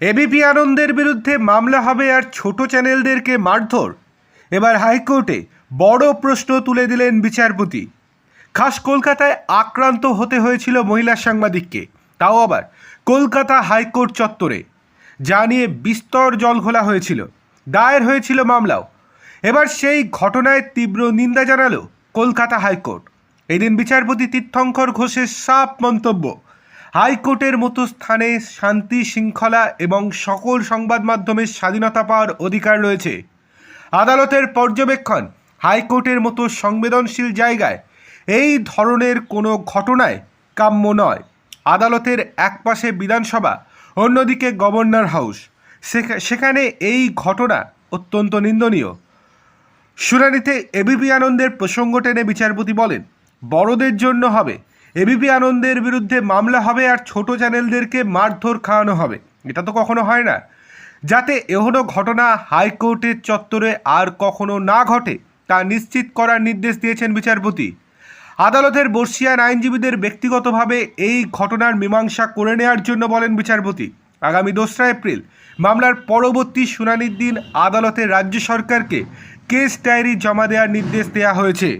ABP আনন্দের বিরুদ্ধে মামলা হবে আর ছোট চ্যানেলদেরকে মারধর। এবার হাইকোর্টে বড় প্রশ্ন তুলে দিলেন বিচারপতি। খাস কলকাতায় আক্রান্ত হতে হয়েছিল মহিলা সাংবাদিককে। তাও আবার কলকাতা হাইকোর্ট চত্বরে। যা নিয়ে বিস্তর জল ঘোলা হয়েছিল। দায়ের হয়েছিল মামলাও। এবার সেই ঘটনায় তীব্র নিন্দা জানালো কলকাতা হাইকোর্ট। এদিন বিচারপতি তীর্থঙ্কর ঘোষের সাপ মন্তব্য হাইকোর্টের মতো স্থানে শান্তি শৃঙ্খলা এবং সকল সংবাদ মাধ্যমের স্বাধীনতা পাওয়ার অধিকার রয়েছে। আদালতের পর্যবেক্ষণ, হাইকোর্টের মতো সংবেদনশীল জায়গায় এই ধরনের কোনো ঘটনায় কাম্য নয়। আদালতের একপাশে বিধানসভা, অন্যদিকে গভর্নর হাউস। সেখানে এই ঘটনা অত্যন্ত নিন্দনীয়। শুনানিতে এবিপি আনন্দের প্রসঙ্গ টেনে বিচারপতি বলেন, বড়দের জন্য হবে এবিপি আনন্দের বিরুদ্ধে মামলা হবে আর ছোট চ্যানেলদেরকে মারধর খাওয়ানো হবে। এটা তো কখনো হয় না। যাতে এহনো ঘটনা হাইকোর্টের চত্বরে আর কখনো না ঘটে, তা নিশ্চিত করার নির্দেশ দিয়েছেন বিচারপতি। আদালতের বর্ষিয়ান আইনজীবীদের ব্যক্তিগতভাবে এই ঘটনার মীমাংসা করে নেওয়ার জন্য বলেন বিচারপতি। আগামী দোসরা এপ্রিল মামলার পরবর্তী শুনানির দিন আদালতে রাজ্য সরকারকে কেস ডায়েরি জমা দেওয়ার নির্দেশ দেওয়া হয়েছে।